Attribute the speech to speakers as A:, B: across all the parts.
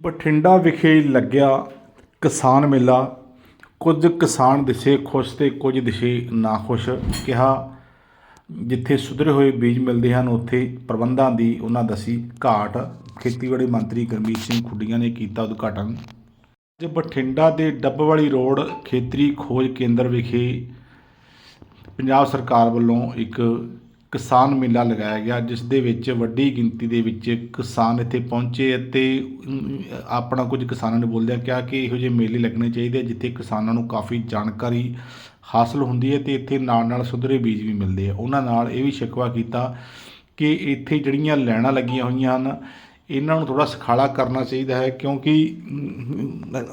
A: ਬਠਿੰਡਾ ਵਿਖੇ ਲੱਗਿਆ ਕਿਸਾਨ ਮੇਲਾ। ਕੁਝ ਕਿਸਾਨ ਦਿਸੇ ਖੁਸ਼ ਤੇ ਕੁਝ ਦਿਸੇ ਨਾ ਖੁਸ਼ ਕਿਹਾ, ਜਿੱਥੇ ਸੁਧਰੇ ਹੋਏ ਬੀਜ ਮਿਲਦੇ ਹਨ, ਉੱਥੇ ਪ੍ਰਬੰਧਾਂ ਦੀ ਉਹਨਾਂ ਦੱਸੀ ਘਾਟ। ਖੇਤੀਬਾੜੀ ਮੰਤਰੀ ਗੁਰਮੀਤ ਸਿੰਘ ਖੁੱਡੀਆਂ ਨੇ ਕੀਤਾ ਉਦਘਾਟਨ। ਅੱਜ ਬਠਿੰਡਾ ਦੇ ਡੱਬਵਾਲੀ ਰੋਡ ਖੇਤਰੀ ਖੋਜ ਕੇਂਦਰ ਵਿਖੇ ਪੰਜਾਬ ਸਰਕਾਰ ਵੱਲੋਂ ਇੱਕ ਕਿਸਾਨ ਮੇਲਾ ਲਗਾਇਆ ਗਿਆ, ਜਿਸ ਦੇ ਵਿੱਚ ਵੱਡੀ ਗਿਣਤੀ ਦੇ ਵਿੱਚ ਕਿਸਾਨ ਇੱਥੇ ਪਹੁੰਚੇ ਅਤੇ ਆਪਣਾ ਕੁਝ ਕਿਸਾਨਾਂ ਨੇ ਬੋਲਦਿਆਂ ਕਿਹਾ ਕਿ ਇਹੋ ਜਿਹੇ ਮੇਲੇ ਲੱਗਣੇ ਚਾਹੀਦੇ ਜਿੱਥੇ ਕਿਸਾਨਾਂ ਨੂੰ ਕਾਫੀ ਜਾਣਕਾਰੀ ਹਾਸਲ ਹੁੰਦੀ ਹੈ ਤੇ ਇੱਥੇ ਨਾਲ ਨਾਲ ਸੁਧਰੇ ਬੀਜ ਵੀ ਮਿਲਦੇ ਆ। ਉਹਨਾਂ ਨਾਲ ਇਹ ਵੀ ਸ਼ਿਕਵਾ ਕੀਤਾ ਕਿ ਇੱਥੇ ਜਿਹੜੀਆਂ ਲਾਈਨਾਂ ਲੱਗੀਆਂ ਹੋਈਆਂ ਹਨ, ਇਹਨਾਂ ਨੂੰ ਥੋੜਾ ਸਖਾਲਾ ਕਰਨਾ ਚਾਹੀਦਾ ਹੈ, ਕਿਉਂਕਿ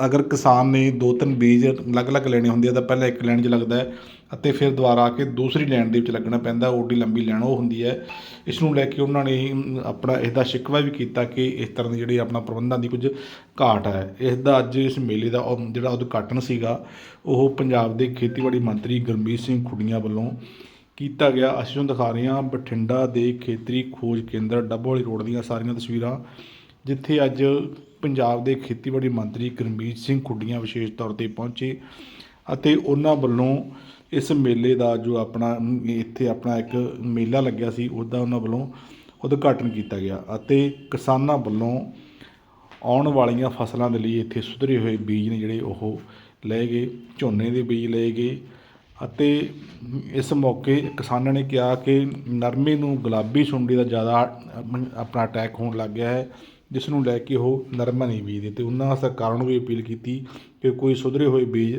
A: ਅਗਰ ਕਿਸਾਨ ਨੇ ਦੋ ਤਿੰਨ ਬੀਜ ਅਲੱਗ-ਅਲੱਗ ਲੈਣੇ ਹੁੰਦੇ ਆ, ਤਾਂ ਪਹਿਲਾਂ ਇੱਕ ਲਾਈਨ 'ਚ ਲੱਗਦਾ ਹੈ ਅਤੇ ਫਿਰ ਦੁਬਾਰਾ ਆ ਕੇ ਦੂਸਰੀ ਲਾਈਨ ਦੇ ਵਿੱਚ ਲੱਗਣਾ ਪੈਂਦਾ ਓਡੀ ਲੰਬੀ ਲਾਈਨ ਉਹ ਹੁੰਦੀ ਹੈ। ਇਸ ਨੂੰ ਲੈ ਕੇ ਉਹਨਾਂ ਨੇ ਆਪਣਾ ਇਸ ਦਾ ਸ਼ਿਕਵਾ ਵੀ ਕੀਤਾ ਕਿ ਇਸ ਤਰ੍ਹਾਂ ਦੀ ਜਿਹੜੀ ਆਪਣਾ ਪ੍ਰਬੰਧਾਂ ਦੀ ਕੁਝ ਘਾਟ ਹੈ। ਇਸ ਦਾ ਅੱਜ ਇਸ ਮੇਲੇ ਦਾ ਜਿਹੜਾ ਉਦਘਾਟਨ ਸੀਗਾ, ਉਹ ਪੰਜਾਬ ਦੇ ਖੇਤੀਬਾੜੀ ਮੰਤਰੀ ਗੁਰਮੀਤ ਸਿੰਘ ਖੁੱਡੀਆਂ ਵੱਲੋਂ ਕੀਤਾ ਗਿਆ। ਅਸੀਂ ਤੁਹਾਨੂੰ ਦਿਖਾ ਰਹੇ ਹਾਂ ਬਠਿੰਡਾ ਦੇ ਖੇਤਰੀ ਖੋਜ ਕੇਂਦਰ ਡੱਬੋਵਾਲੀ ਰੋਡ ਦੀਆਂ ਸਾਰੀਆਂ ਤਸਵੀਰਾਂ, ਜਿੱਥੇ ਅੱਜ ਪੰਜਾਬ ਦੇ ਖੇਤੀਬਾੜੀ ਮੰਤਰੀ ਗੁਰਮੀਤ ਸਿੰਘ ਖੁੱਡੀਆਂ ਵਿਸ਼ੇਸ਼ ਤੌਰ ਤੇ ਪਹੁੰਚੇ ਅਤੇ ਉਹਨਾਂ ਵੱਲੋਂ ਇਸ ਮੇਲੇ ਦਾ ਜੋ ਆਪਣਾ ਇੱਥੇ ਆਪਣਾ ਇੱਕ ਮੇਲਾ ਲੱਗਿਆ ਸੀ, ਉਹਦਾ ਉਹਨਾਂ ਵੱਲੋਂ ਉਦਘਾਟਨ ਕੀਤਾ ਗਿਆ ਅਤੇ ਕਿਸਾਨਾਂ ਵੱਲੋਂ ਆਉਣ ਵਾਲੀਆਂ ਫਸਲਾਂ ਦੇ ਲਈ ਇੱਥੇ ਸੁਧਰੇ ਹੋਏ ਬੀਜ ਨੇ ਜਿਹੜੇ ਉਹ ਲਏ ਗਏ, ਝੋਨੇ ਦੇ ਬੀਜ ਲਏ ਗਏ ਅਤੇ ਇਸ ਮੌਕੇ ਕਿਸਾਨਾਂ ਨੇ ਕਿਹਾ ਕਿ ਨਰਮੇ ਨੂੰ ਗੁਲਾਬੀ ਸੁੰਡੀ ਦਾ ਜ਼ਿਆਦਾ ਆਪਣਾ ਅਟੈਕ ਹੋਣ ਲੱਗ ਗਿਆ ਹੈ, ਜਿਸ ਨੂੰ ਲੈ ਕੇ ਉਹ ਨਰਮਾ ਨਹੀਂ ਬੀਜਦੇ ਤੇ ਉਹਨਾਂ ਸਰਕਾਰਾਂ ਨੂੰ ਵੀ ਅਪੀਲ ਕੀਤੀ ਕਿ ਕੋਈ ਸੁਧਰੇ ਹੋਏ ਬੀਜ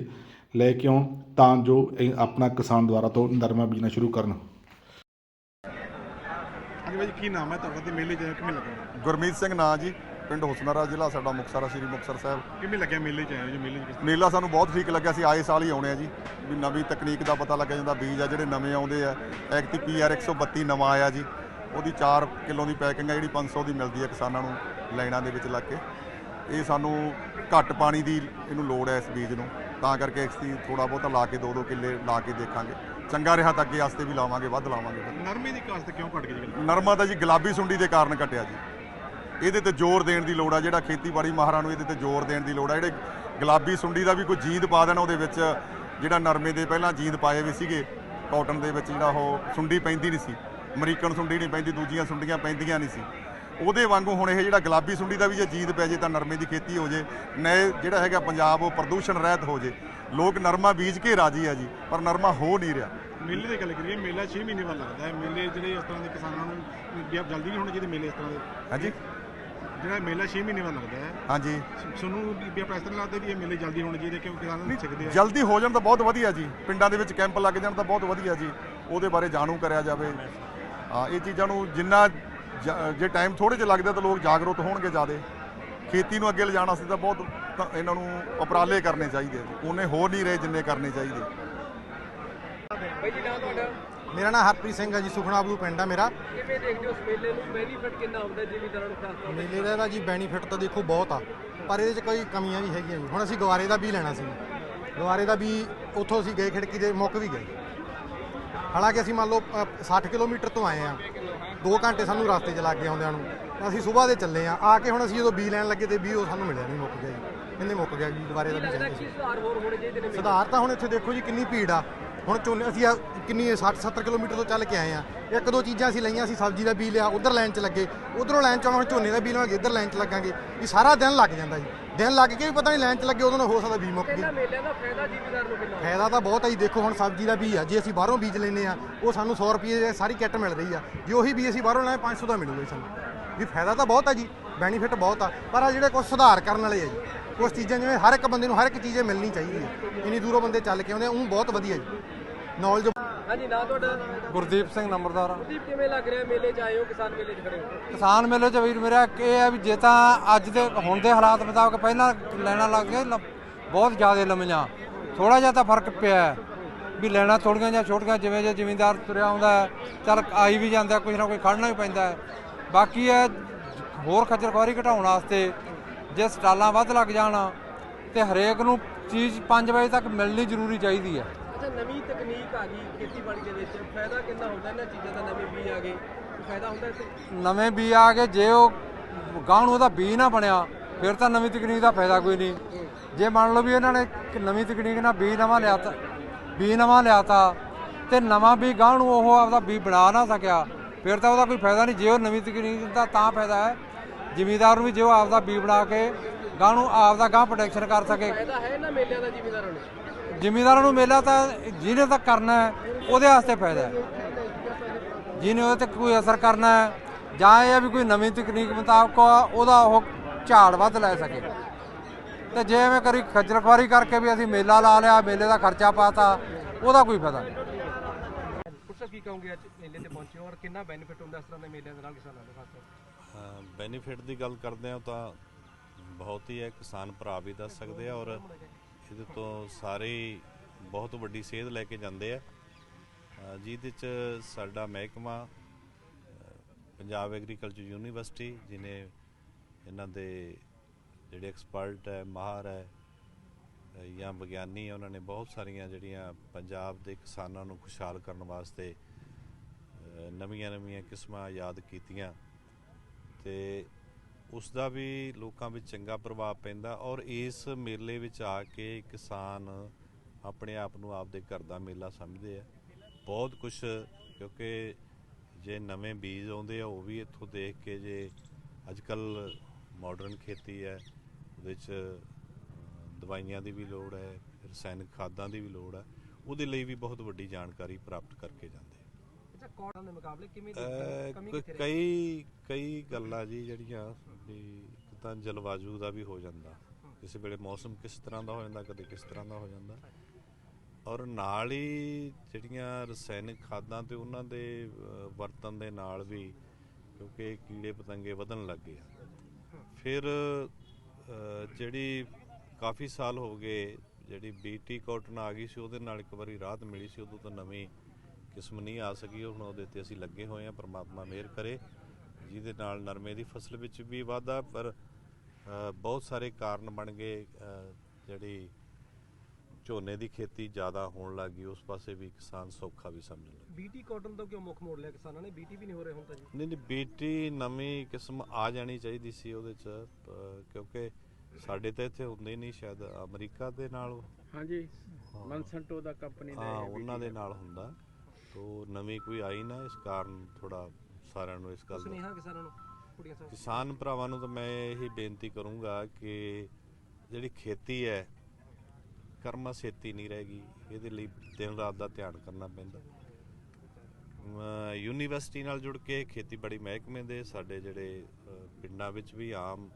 A: ਲੈ ਕੇ ਆਉਣ ਤਾਂ ਜੋ ਇਹ ਆਪਣਾ ਕਿਸਾਨ ਦੁਆਰਾ ਤੋਂ ਨਰਮਾ ਬੀਜਣਾ ਸ਼ੁਰੂ ਕਰਨ।
B: ਹਾਂਜੀ ਭਾਈ ਕੀ ਨਾਮ ਹੈ ਤੁਹਾਡਾ ਤੇ ਮੇਲੇ ਚ ਕਿਵੇਂ ਲੱਗਿਆ?
C: ਗੁਰਮੀਤ ਸਿੰਘ ਨਾਂ ਜੀ ਪਿੰਡ ਹੁਸਨਾਰਾ ਜ਼ਿਲ੍ਹਾ ਸਾਡਾ ਮੁਕਤਸਰ ਆ, ਸ਼੍ਰੀ ਮੁਕਤਸਰ ਸਾਹਿਬ।
B: ਕਿਵੇਂ ਲੱਗਿਆ ਮੇਲੇ ਚ ਆਏ ਜੀ ਮੇਲੇ ਚ
C: ਮੇਲਾ ਸਾਨੂੰ ਬਹੁਤ ਠੀਕ ਲੱਗਿਆ ਸੀ ਆਏ ਸਾਲ ਹੀ ਆਉਣੇ ਆ ਜੀ। ਵੀ ਨਵੀਂ ਤਕਨੀਕ ਦਾ ਪਤਾ ਲੱਗ ਜਾਂਦਾ ਬੀਜ ਆ ਜਿਹੜੇ ਨਵੇਂ ਆਉਂਦੇ ਆ। ਐਕਟੀ ਪੀਆਰ 132 ਨਵਾਂ ਆਇਆ ਜੀ। ਉਹਦੀ 4 ਕਿਲੋ ਦੀ ਪੈਕਿੰਗ ਆ ਜਿਹੜੀ 500 ਦੀ ਮਿਲਦੀ ਹੈ ਕਿਸਾਨਾਂ ਨੂੰ ਲਾਈਨਾਂ ਦੇ ਵਿੱਚ ਲੱਗ ਕੇ। ਇਹ ਸਾਨੂੰ ਘੱਟ ਪਾਣੀ ਦੀ ਇਹਨੂੰ ਲੋੜ ਹੈ ਇਸ ਬੀਜ ਨੂੰ। ਤਾਂ ਕਰਕੇ ਅਸੀਂ ਥੋੜਾ ਬਹੁਤਾ ਲਾ ਕੇ 2-2 ਕਿੱਲੇ ਲਾ ਕੇ ਦੇਖਾਂਗੇ। ਚੰਗਾ ਰਿਹਾ ਤਾਂ ਅੱਗੇ ਵਾਸਤੇ ਵੀ ਲਾਵਾਂਗੇ ਵੱਧ ਲਾਵਾਂਗੇ।
B: ਨਰਮੇ ਦੀ ਕਾਸ਼ਤ ਕਿਉਂ ਘਟ ਗਈ ਜੀ
C: ਨਰਮਾ ਤਾਂ ਜੀ ਗੁਲਾਬੀ ਸੁੰਡੀ ਦੇ ਕਾਰਨ ਘਟਿਆ ਜੀ। ਇਹਦੇ ਤੇ ਜ਼ੋਰ ਦੇਣ ਦੀ ਲੋੜ ਆ ਜਿਹੜਾ ਖੇਤੀਬਾੜੀ ਮਾਹਰਾਂ ਨੂੰ ਇਹਦੇ ਤੇ ਜ਼ੋਰ ਦੇਣ ਦੀ ਲੋੜ ਆ। ਜਿਹੜੇ ਗੁਲਾਬੀ ਸੁੰਡੀ ਦਾ ਵੀ ਕੋਈ ਜੀਂਦ ਪਾ ਦੇਣਾ ਉਹਦੇ ਵਿੱਚ ਜਿਹੜਾ ਨਰਮੇ ਦੇ ਪਹਿਲਾਂ ਜੀਂਦ ਪਾਏ ਵੀ ਸੀਗੇ ਕਾਟਨ ਦੇ ਵਿੱਚ ਜਿਹੜਾ ਉਹ ਸੁੰਡੀ ਪੈਂਦੀ ਨਹੀਂ ਸੀ। ਅਮਰੀਕਨ ਸੁੰਡੀ ਨਹੀਂ ਪੈਂਦੀ ਦੂਜੀਆਂ ਸੁੰਡੀਆਂ ਪੈਂਦੀਆਂ ਨਹੀਂ ਸੀ। ਉਹਦੇ ਵਾਂਗੂ ਹੁਣ ਇਹ ਜਿਹੜਾ ਗੁਲਾਬੀ ਸੁੰਡੀ ਦਾ ਵੀ ਜੇ ਜੀਂਦ ਪੈ ਜੇ ਤਾਂ ਨਰਮੇ ਦੀ ਖੇਤੀ ਹੋ ਜੇ ਨਏ ਜਿਹੜਾ ਹੈਗਾ ਪੰਜਾਬ ਉਹ ਪ੍ਰਦੂਸ਼ਣ ਰਹਿਤ ਹੋ ਜੇ। ਲੋਕ ਨਰਮਾ ਬੀਜ ਕੇ ਰਾਜੀ ਆ ਜੀ ਪਰ ਨਰਮਾ ਹੋ ਨਹੀਂ ਰਿਹਾ।
B: ਮੇਲੇ ਦੀ ਗੱਲ ਕਰੀਏ ਮੇਲਾ 6 ਮਹੀਨੇ ਬਾਅਦ ਲੱਗਦਾ ਹੈ। ਮੇਲੇ ਜਿਹੜੇ ਇਸ ਤਰ੍ਹਾਂ ਦੇ ਕਿਸਾਨਾਂ ਨੂੰ ਵੀ ਆਪ ਜਲਦੀ ਨਹੀਂ ਹੋਣੇ ਚਾਹੀਦੇ ਮੇਲੇ ਇਸ ਤਰ੍ਹਾਂ ਦੇ।
C: ਹਾਂਜੀ?
B: ਜਿਹੜਾ ਮੇਲਾ 6 ਮਹੀਨੇ ਬਾਅਦ ਲੱਗਦਾ ਹੈ।
C: ਹਾਂਜੀ।
B: ਤੁਹਾਨੂੰ ਵੀ ਆਪ ਇਸ ਤਰ੍ਹਾਂ ਲੱਗਦਾ ਵੀ ਇਹ ਮੇਲੇ ਜਲਦੀ ਹੋਣੇ ਚਾਹੀਦੇ ਕਿਉਂਕਿ ਕਿਸਾਨਾਂ ਨੂੰ ਸਿੱਖਦੇ ਆ।
C: ਜਲਦੀ ਹੋ ਜਾਣ ਤਾਂ ਬਹੁਤ ਵਧੀਆ ਜੀ। ਪਿੰਡਾਂ ਦੇ ਵਿੱਚ ਕੈਂਪ ਲੱਗ ਜਾਣ ਤਾਂ ਬਹੁਤ ਵਧੀਆ ਜੀ। ਉਹਦੇ ਬਾਰੇ ਜਾਣੂ ਕਰਿਆ ਜਾਵੇ। ਹਾਂ ਇਹ ਚੀਜ਼ਾਂ ਨੂੰ ਜਿੰਨਾ ਜ- ਜੇ ਟਾਈਮ ਥੋੜੇ ਜਿਹਾ ਲੱਗਦਾ ਤਾਂ ਲੋਕ ਜਾਗਰੂਕ ਹੋਣਗੇ ਜ਼ਿਆਦੇ। ਖੇਤੀ ਨੂੰ ਅੱਗੇ ਲਿਜਾਣ ਵਾਸਤੇ ਤਾਂ ਬਹੁਤ ਇਹਨਾਂ ਨੂੰ ਉਪਰਾਲੇ ਕਰਨੇ ਚਾਹੀਦੇ ਉਹਨੇ ਹੋ ਨਹੀਂ ਰਹੇ ਜਿੰਨੇ ਕਰਨੇ ਚਾਹੀਦੇ।
D: ਮੇਰਾ ਨਾਮ ਹਰਪ੍ਰੀਤ ਸਿੰਘ ਹੈ ਜੀ ਸੁਖਣਾ ਬਲੂ ਪਿੰਡ ਆ ਮੇਰਾ।
E: ਕਿਵੇਂ ਦੇਖਦੇ ਹੋ ਇਸ ਮੇਲੇ ਨੂੰ? ਬੈਨੀਫਿਟ ਕਿੰਨਾ ਹੁੰਦਾ ਜ਼ਿਮੀਂਦਾਰਾਂ ਨੂੰ ਖਾਸ ਤੌਰ ਤੇ?
D: ਮੇਲੇ ਦਾ ਤਾਂ ਜੀ ਬੈਨੀਫਿਟ ਤਾਂ ਦੇਖੋ ਬਹੁਤ ਆ ਪਰ ਇਹਦੇ 'ਚ ਕੋਈ ਕਮੀਆਂ ਵੀ ਹੈਗੀਆਂ ਜੀ। ਹੁਣ ਅਸੀਂ ਗਵਾਰੇ ਦਾ ਵੀ ਲੈਣਾ ਸੀ। ਗਵਾਰੇ ਦਾ ਵੀ ਉੱਥੋਂ ਅਸੀਂ ਗਏ ਖਿੜਕੀ ਦੇ ਮੁੱਕ ਵੀ ਗਏ। ਹਾਲਾਂਕਿ ਅਸੀਂ ਮੰਨ ਲਓ ਅ, 60 ਕਿਲੋਮੀਟਰ ਤੋਂ ਆਏ ਆ। 2 ਘੰਟੇ ਸਾਨੂੰ ਰਸਤੇ 'ਚ ਲੱਗ ਗਏ ਆਉਂਦਿਆਂ ਨੂੰ। ਅਸੀਂ ਸਵੇਰ ਦੇ ਚੱਲੇ ਆ ਆ ਕੇ ਹੁਣ ਅਸੀਂ ਜਦੋਂ ਬੀ ਲੈਣ ਲੱਗੇ ਤੇ ਵੀ ਉਹ ਸਾਨੂੰ ਮਿਲਿਆ ਨਹੀਂ ਮੁੱਕ ਗਿਆ ਜੀ। ਕਹਿੰਦੇ ਮੁੱਕ ਗਿਆ ਜੀ ਦੁਬਾਰੇ ਦਾ ਵੀ ਚਾਹੀਦਾ ਸੀ
E: ਸੁਧਾਰ ਹੋਰ ਹੋਣੇ ਚਾਹੀਦੇ ਨੇ ਮੇਲੇ 'ਚ?
D: ਸੁਧਾਰ ਤਾਂ ਹੁਣ ਇੱਥੇ ਦੇਖੋ ਜੀ ਕਿੰਨੀ ਭੀੜ ਆ। ਹੁਣ ਝੋਨੇ ਅਸੀਂ ਆ ਕਿੰਨੀ 60 70 ਕਿਲੋਮੀਟਰ ਤੋਂ ਚੱਲ ਕੇ ਆਏ ਆ। ਇੱਕ ਦੋ ਚੀਜ਼ਾਂ ਅਸੀਂ ਲਈਆਂ ਸੀ ਸਬਜ਼ੀ ਦਾ ਬੀਜ ਲਿਆ ਉਧਰ ਲਾਈਨ 'ਚ ਲੱਗੇ। ਉਧਰੋਂ ਲਾਈਨ 'ਚ ਹੁਣ ਝੋਨੇ ਦਾ ਬੀਜ ਲਵਾਂਗੇ ਇੱਧਰ ਲਾਈਨ 'ਚ ਲੱਗਾਂਗੇ। ਇਹ ਸਾਰਾ ਦਿਨ ਲੱਗ ਜਾਂਦਾ ਜੀ। ਦਿਨ ਲੱਗ ਕੇ ਵੀ ਪਤਾ ਨਹੀਂ ਲਾਈਨ 'ਚ ਲੱਗੇ ਉਦੋਂ ਨਾ ਹੋ ਸਕਦਾ ਬੀਜ ਮੁੱਕ ਗਈ
E: ਮੇਲਿਆਂ ਦਾ ਫਾਇਦਾ ਜ਼ਿਮੀਂਦਾਰ ਨੂੰ ਕਿੰਨਾ?
D: ਫਾਇਦਾ ਤਾਂ ਬਹੁਤ ਹੈ ਜੀ। ਦੇਖੋ ਹੁਣ ਸਬਜ਼ੀ ਦਾ ਬੀਜ ਆ। ਜੇ ਅਸੀਂ ਬਾਹਰੋਂ ਬੀਜ ਲੈਨੇ ਆ ਉਹ ਸਾਨੂੰ 100 ਰੁਪਏ ਦੀ ਸਾਰੀ ਕਿੱਟ ਮਿਲ ਰਹੀ ਆ। ਜੇ ਉਹੀ ਬੀਜ ਅਸੀਂ ਬਾਹਰੋਂ ਲੈਣੇ 500 ਦਾ ਮਿਲੂਗਾ ਸਾਨੂੰ। ਵੀ ਫਾਇਦਾ ਤਾਂ ਬਹੁਤ ਆ ਜੀ। ਬੈਨੀਫਿਟ ਬਹੁਤ ਆ। ਪਰ ਆ ਜਿਹੜੇ ਕੁਝ ਸੁਧਾਰ ਕਰਨ ਵਾਲੇ ਆ ਜੀ ਕੁਝ ਚੀਜ਼ਾਂ ਜਿਵੇਂ ਹਰ ਇੱਕ ਬੰਦੇ ਨੂੰ ਹਰ ਇੱਕ ਚੀਜ਼ ਮਿਲਣੀ ਚਾਹੀਦੀ ਹੈ ਇੰਨੀ ਦੂਰੋਂ ਬੰਦੇ ਚੱਲ ਕੇ ਆਉਂਦੇ ਆ ਉਹ ਬਹੁਤ ਵਧੀਆ ਜੀ। ਨੌਲੇਜ
E: ਹਾਂਜੀ ਨਾ ਤੁਹਾਡਾ?
F: ਗੁਰਦੀਪ ਸਿੰਘ ਨੰਬਰਦਾਰ
E: ਦੀਪ ਕਿਵੇਂ ਲੱਗ ਰਿਹਾ ਮੇਲੇ 'ਚ ਆਏ ਹੋ? ਕਿਸਾਨ ਮੇਲੇ 'ਚ ਖੜੇ ਹੋ?
F: ਕਿਸਾਨ ਮੇਲੇ ਚ ਵੀਰ ਮੇਰਾ ਇਹ ਹੈ ਵੀ ਜੇ ਤਾਂ ਅੱਜ ਦੇ ਹੁਣ ਦੇ ਹਾਲਾਤ ਮੁਤਾਬਕ ਪਹਿਲਾਂ ਲੈਣਾ ਲੱਗ ਗਏ ਲ- ਬਹੁਤ ਜ਼ਿਆਦਾ ਲੰਮੀਆਂ। ਥੋੜਾ ਜਿਹਾ ਤਾਂ ਫ਼ਰਕ ਪਿਆ ਹੈ ਵੀ ਲੈਣਾ ਥੋੜੀਆਂ ਜਾਂ ਛੋਟੀਆਂ ਜਿਵੇਂ ਜੇ ਜ਼ਿਮੀਂਦਾਰ ਤੁਰਿਆ ਆਉਂਦਾ ਹੈ, ਚੱਲ ਆਈ ਵੀ ਜਾਂਦਾ ਕੁਝ ਨਾ ਕੋਈ ਖੜਨਾ ਵੀ ਪੈਂਦਾ ਹੈ। ਬਾਕੀ ਇਹ ਹੋਰ ਖੱਜਲ ਖੁਆਰੀ ਘਟਾਉਣ ਵਾਸਤੇ ਜੇ ਸਟਾਲਾਂ ਵੱਧ ਲੱਗ ਜਾਣ ਤੇ ਹਰੇਕ ਨੂੰ ਚੀਜ਼ 5 ਵਜੇ ਤੱਕ ਮਿਲਣੀ ਜ਼ਰੂਰੀ ਚਾਹੀਦੀ ਹੈ।
E: ਅੱਛਾ ਨਵੀਂ ਤਕਨੀਕ ਆ ਗਈ ਖੇਤੀਬਾੜੀ ਦੇ ਵਿੱਚ। ਫਾਇਦਾ ਕਿੰਨਾ ਹੁੰਦਾ? ਇਹਨਾਂ ਚੀਜ਼ਾਂ ਦਾ ਨਵੇਂ ਬੀਜ ਆ ਗਏ। ਫਾਇਦਾ ਹੁੰਦਾ ਇਸ?
F: ਨਵੇਂ ਬੀ ਆ ਗਏ। ਜੇ ਉਹ ਗਾਂ ਨੂੰ ਉਹਦਾ ਬੀ ਨਾ ਬਣਿਆ ਫਿਰ ਤਾਂ ਨਵੀਂ ਤਕਨੀਕ ਦਾ ਫਾਇਦਾ ਕੋਈ ਨਹੀਂ। ਜੇ ਮੰਨ ਲਓ ਵੀ ਇਹਨਾਂ ਨੇ ਇੱਕ ਨਵੀਂ ਤਕਨੀਕ ਨਾਲ ਬੀਜ ਨਵਾਂ ਲਿਆਤਾ ਬੀਜ ਨਵਾਂ ਲਿਆਤਾ ਤੇ ਨਵਾਂ ਵੀ ਗਾਹ ਨੂੰ ਉਹ ਆਪਦਾ ਬੀਜ ਬਣਾ ਨਾ ਸਕਿਆ ਫਿਰ ਤਾਂ ਉਹਦਾ ਕੋਈ ਫਾਇਦਾ ਨਹੀਂ। ਜੇ ਉਹ ਨਵੀਂ ਤਕਨੀਕ ਦਾ ਤਾਂ ਫਾਇਦਾ ਹੈ। ਜ਼ਿਮੀਦਾਰ ਨੂੰ ਵੀ ਜੇ ਉਹ ਆਪਦਾ ਬੀਜ ਬਣਾ ਕੇ ਗਾਹ ਨੂੰ ਆਪਦਾ ਗਾਹ ਪ੍ਰੋਟੈਕਸ਼ਨ ਕਰ ਸਕੇ।
E: ਫਾਇਦਾ ਹੈ ਨਾ ਮੇਲਿਆਂ ਦਾ ਜ਼ਿਮੀਦਾਰਾਂ ਨੂੰ?
F: ਜ਼ਿਮੀਦਾਰਾਂ ਨੂੰ ਮੇਲਾ ਤਾਂ ਜਿਹਨੇ ਤੱਕ ਕਰਨਾ ਹੈ ਉਹਦੇ ਵਾਸਤੇ ਫਾਇਦਾ ਹੈ। ਜਿਹਨੇ ਉਹਦੇ ਤੇ ਕੋਈ ਅਸਰ ਕਰਨਾ ਹੈ ਜਾਂ ਇਹ ਆ ਵੀ ਕੋਈ ਨਵੀਂ ਤਕਨੀਕ ਮੁਤਾਬਕ ਉਹਦਾ ਉਹ ਝਾੜ ਵੱਧ ਲੈ ਸਕੇ। ਤੇ ਜੇ ਐਵੇਂ ਕਰੀ ਖੱਜਲ ਖੁਆਰੀ ਕਰਕੇ ਵੀ ਅਸੀਂ ਮੇਲਾ ਲਾ ਲਿਆ ਮੇਲੇ ਦਾ ਖਰਚਾ ਪਾਤਾ ਉਹਦਾ ਕੋਈ ਫਾਇਦਾ ਨਹੀਂ।
E: ਕੀ ਕਹੋਗੇ ਅੱਜ ਮੇਲੇ ਤੇ ਪਹੁੰਚੇ ਹੋ ਔਰ ਕਿੰਨਾ ਬੈਨੀਫਿਟ ਹੁੰਦਾ ਇਸ ਤਰ੍ਹਾਂ ਦੇ ਮੇਲਿਆਂ ਦੇ ਨਾਲ ਕਿਸਾਨਾਂ ਨੂੰ ਖਾਸ ਤੌਰ ਤੇ?
G: ਬੈਨੀਫਿਟ ਦੀ ਗੱਲ ਕਰਦੇ ਹਾਂ ਤਾਂ ਬਹੁਤ ਹੀ ਹੈ ਕਿਸਾਨ ਭਰਾ ਵੀ ਦੱਸ ਸਕਦੇ ਆ ਔਰ ਇਹਦੇ ਤੋਂ ਸਾਰੇ ਹੀ ਬਹੁਤ ਵੱਡੀ ਸੇਧ ਲੈ ਕੇ ਜਾਂਦੇ ਆ। ਜਿਹਦੇ ਚ ਸਾਡਾ ਮਹਿਕਮਾ ਪੰਜਾਬ ਐਗਰੀਕਲਚਰ ਯੂਨੀਵਰਸਿਟੀ ਜਿਨੇ ਇਹਨਾਂ ਦੇ ਜਿਹੜੇ ਐਕਸਪਰਟ ਹੈ, ਮਾਹਰ ਹੈ ਜਾਂ ਵਿਗਿਆਨੀ ਹੈ, ਉਹਨਾਂ ਨੇ ਬਹੁਤ ਸਾਰੀਆਂ ਜਿਹੜੀਆਂ ਪੰਜਾਬ ਦੇ ਕਿਸਾਨਾਂ ਨੂੰ ਖੁਸ਼ਹਾਲ ਕਰਨ ਵਾਸਤੇ ਨਵੀਆਂ ਨਵੀਆਂ ਕਿਸਮਾਂ ਯਾਦ ਕੀਤੀਆਂ। ਤੇ ਉਸ ਦਾ ਵੀ ਲੋਕਾਂ ਵਿੱਚ ਚੰਗਾ ਪ੍ਰਭਾਵ ਪੈਂਦਾ ਔਰ ਇਸ ਮੇਲੇ ਵਿੱਚ ਆ ਕੇ ਕਿਸਾਨ ਆਪਣੇ ਆਪ ਨੂੰ ਆਪਦੇ ਘਰ ਦਾ ਮੇਲਾ ਸਮਝਦੇ ਆ। ਬਹੁਤ ਕੁਝ ਕਿਉਂਕਿ ਜੇ ਨਵੇਂ ਬੀਜ ਆਉਂਦੇ ਆ, ਉਹ ਵੀ ਇੱਥੋਂ ਦੇਖ ਕੇ ਜੇ ਅੱਜ ਕੱਲ ਮਾਡਰਨ ਖੇਤੀ ਹੈ, ਉਹਦੇ ਚ ਦਵਾਈਆਂ ਦੀ ਵੀ ਲੋੜ ਹੈ, ਰਸਾਇਣਿਕ ਖਾਦਾਂ ਦੀ ਵੀ ਲੋੜ ਹੈ, ਉਹਦੇ ਲਈ ਵੀ ਬਹੁਤ ਵੱਡੀ ਜਾਣਕਾਰੀ ਪ੍ਰਾਪਤ ਕਰਕੇ ਜਾਂਦੇ
E: ਅੱਛਾ ਕੌਣ ਦੇ ਮੁਕਾਬਲੇ ਕਿਵੇਂ
G: ਅਹ
E: ਦੇਖਦੇ ਹੋ? ਕਮੀ
G: ਕ-
E: ਕਿੱਥੇ ਰਹੀ
G: ਕਈ ਕਈ ਗੱਲਾਂ ਜੀ ਜਿਹੜੀਆਂ ਵੀ ਇੱਕ ਤਾਂ ਜਲਵਾਯੂ ਦਾ ਵੀ ਹੋ ਜਾਂਦਾ। ਕਿਸੇ ਵੇਲੇ ਮੌਸਮ ਕਿਸ ਤਰ੍ਹਾਂ ਦਾ ਹੋ ਜਾਂਦਾ ਕਦੇ ਕਿਸ ਤਰ੍ਹਾਂ ਦਾ ਹੋ ਜਾਂਦਾ। ਔਰ ਨਾਲ ਹੀ ਜਿਹੜੀਆਂ ਰਸਾਇਣਿਕ ਖਾਦਾਂ ਤੇ ਉਹਨਾਂ ਦੇ ਵਰਤਨ ਦੇ ਨਾਲ ਵੀ ਕਿਉਂਕਿ ਕੀੜੇ ਪਤੰਗੇ ਵਧਣ ਲੱਗ ਗਏ ਫਿਰ ਜਿਹੜੀ ਕਾਫੀ ਸਾਲ ਹੋ ਗਏ ਜਿਹੜੀ ਬੀਟੀ ਕਾਟਨ ਆ ਗਈ ਸੀ ਉਹਦੇ ਨਾਲ ਇੱਕ ਵਾਰੀ ਰਾਹਤ ਮਿਲੀ ਸੀ ਉਦੋਂ ਤਾਂ ਨਵੀਂ ਕਿਸਮ ਨਹੀਂ ਆ ਸਕੀ ਹੁਣ ਉਹਦੇ ਤੇ ਅਸੀਂ ਲੱਗੇ ਹੋਏ ਆ ਪ੍ਰਮਾਤਮਾ ਮਿਹਰ ਕਰੇ। ਜਿਹਦੇ ਨਾਲ ਨਰਮੇ ਦੀ ਫਸਲ ਵਿੱਚ ਵੀ ਵਾਧਾ ਪਰ ਬਹੁਤ ਸਾਰੇ ਕਾਰਨ ਬਣ ਗਏ। ਜਿਹੜੀ ਝੋਨੇ ਦੀ ਖੇਤੀ ਜ਼ਿਆਦਾ ਹੋਣ ਲੱਗੀ ਉਸ ਪਾਸੇ ਵੀ ਕਿਸਾਨ ਸੌਖਾ ਵੀ ਸਮਝਣ ਲੱਗੇ।
E: ਬੀਟੀ ਕਾਟਨ ਤੋਂ ਕਿਉਂ ਮੁੱਖ ਮੋੜ ਲਿਆ ਕਿਸਾਨਾਂ ਨੇ? ਬੀਟੀ ਵੀ ਨਹੀਂ ਹੋ ਰਹੇ ਹੁਣ ਤਾਂ ਜੀ।
G: ਨਹੀਂ ਨਹੀਂ ਬੀਟੀ ਨਵੀਂ ਕਿਸਮ ਆ ਜਾਣੀ ਚਾਹੀਦੀ ਸੀ ਉਹਦੇ ਚ ਕਿਉਂਕਿ ਸਾਡੇ ਤਾਂ ਇੱਥੇ ਹੁੰਦੇ ਨਹੀਂ ਸ਼ਾਇਦ ਅਮਰੀਕਾ ਦੇ ਨਾਲ।
H: ਹਾਂਜੀ ਮਨਸੰਟੋ ਦਾ ਕੰਪਨੀ ਦਾ
G: ਹਾਂ ਉਹਨਾਂ ਦੇ। ਨਾਲ ਹੁੰਦਾ। ਤੋ ਨਵੀਂ ਕੋਈ ਆਈ ਨਾ ਇਸ ਕਾਰਨ ਥੋੜਾ ਸਾਰਿਆਂ ਨੂੰ ਇਸ ਗੱਲ ਦਾ
E: ਸੁਨੇਹਾ ਕਿਸਾਨਾਂ ਨੂੰ ਕੁੜੀਆਂ ਸਾਹਿਬ
G: ਕਿਸਾਨ ਭਰਾਵਾਂ ਨੂੰ ਤਾਂ ਮੈਂ ਇਹੀ ਬੇਨਤੀ ਕਰੂੰਗਾ ਕਿ ਜਿਹੜੀ ਖੇਤੀ ਹੈ ਕਰਮਾ ਸੇਤੀ ਨਹੀਂ ਰਹੇਗੀ ਇਹਦੇ ਲਈ ਦਿਨ ਰਾਤ ਦਾ ਧਿਆਨ ਕਰਨਾ ਪੈਂਦਾ। ਯੂਨੀਵਰਸਿਟੀ ਨਾਲ ਜੁੜ ਕੇ ਖੇਤੀਬਾੜੀ ਮਹਿਕਮੇ ਦੇ ਸਾਡੇ ਜਿਹੜੇ ਪਿੰਡਾਂ ਵਿੱਚ ਵੀ ਆਮ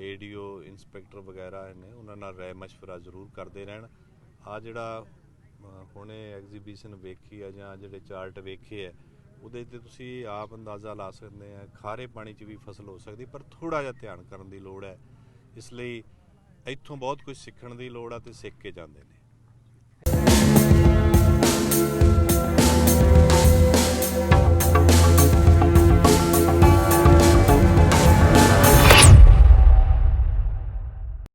G: ਏਡੀਓ ਇੰਸਪੈਕਟਰ ਵਗੈਰਾ ਨੇ ਉਹਨਾਂ ਨਾਲ ਰਾਏ ਮਸ਼ਵਰਾ ਜ਼ਰੂਰ ਕਰਦੇ ਰਹਿਣ। ਆ ਜਿਹੜਾ ਹੁਣੇ ਐਗਜ਼ੀਬਿਸ਼ਨ ਵੇਖੀ ਆ ਜਾਂ ਜਿਹੜੇ ਚਾਰਟ ਵੇਖੇ ਆ, ਉਹਦੇ ਤੇ ਤੁਸੀਂ ਆਪ ਅੰਦਾਜ਼ਾ ਲਾ ਸਕਦੇ ਆ, ਖਾਰੇ ਪਾਣੀ 'ਚ ਵੀ ਫਸਲ ਹੋ ਸਕਦੀ, ਪਰ ਥੋੜਾ ਜਿਹਾ ਧਿਆਨ ਕਰਨ ਦੀ ਲੋੜ ਹੈ। ਇਸ ਲਈ ਇੱਥੋਂ ਬਹੁਤ ਕੁਝ ਸਿੱਖਣ ਦੀ ਲੋੜ ਆ ਤੇ ਸਿੱਖ ਕੇ ਜਾਂਦੇ ਨੇ।